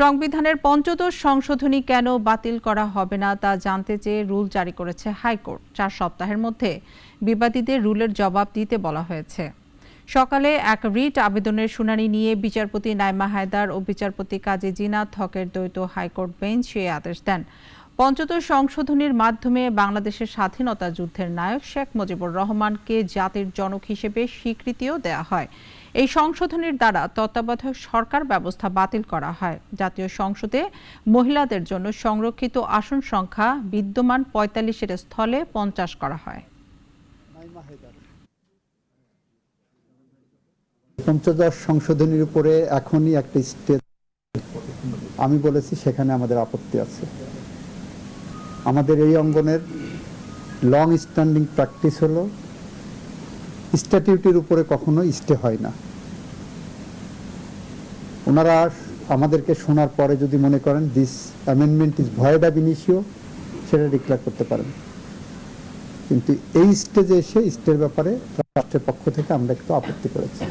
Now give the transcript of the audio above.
সংবিধানের পঞ্চদশ সংশোধনী কেন বাতিল করা হবে না তা জানতে চেয়ে রুল জারি করেছে হাইকোর্ট। চার সপ্তাহের মধ্যে বিবাদীদের রুলের জবাব দিতে বলা হয়েছে। সকালে এক রিট আবেদনের শুনানি নিয়ে বিচারপতি নাইমা হায়দার ও বিচারপতি কাজী জিনাত হকের দ্বৈত হাইকোর্ট বেঞ্চ সেই আদেশ দেন। পঞ্চদশ সংশোধনীর মাধ্যমে বাংলাদেশের স্বাধীনতা যুদ্ধের নায়ক শেখ মুজিবুর রহমানকে জাতির জনক হিসেবে স্বীকৃতিও দেয়া হয়। এই সংশোধনীর দ্বারা তত্ত্বাবধায়ক সরকার ব্যবস্থা বাতিল করা হয়। জাতীয় সংসদে মহিলাদের জন্য সংরক্ষিত আসন সংখ্যা বিদ্যমান পঁয়তাল্লিশের স্থলে পঞ্চাশ করা হয়। পঞ্চদশ সংশোধনীর উপরে এখনই একটা স্টেজ। আমি বলেছি, সেখানে আমাদের আপত্তি আছে। আমাদের এই অঙ্গনের লং স্ট্যান্ডিং প্র্যাকটিস হলো স্ট্যাটিউটির উপরে কখনো স্টে হয় না। ওনারা আমাদেরকে শোনার পরে যদি মনে করেন this amendment is void ab initio সেটা ডিক্লেয়ার করতে পারেন। কিন্তু এই স্টেজে এসে স্টের ব্যাপারে রাষ্ট্রের পক্ষ থেকে আমরা একটু আপত্তি করেছি।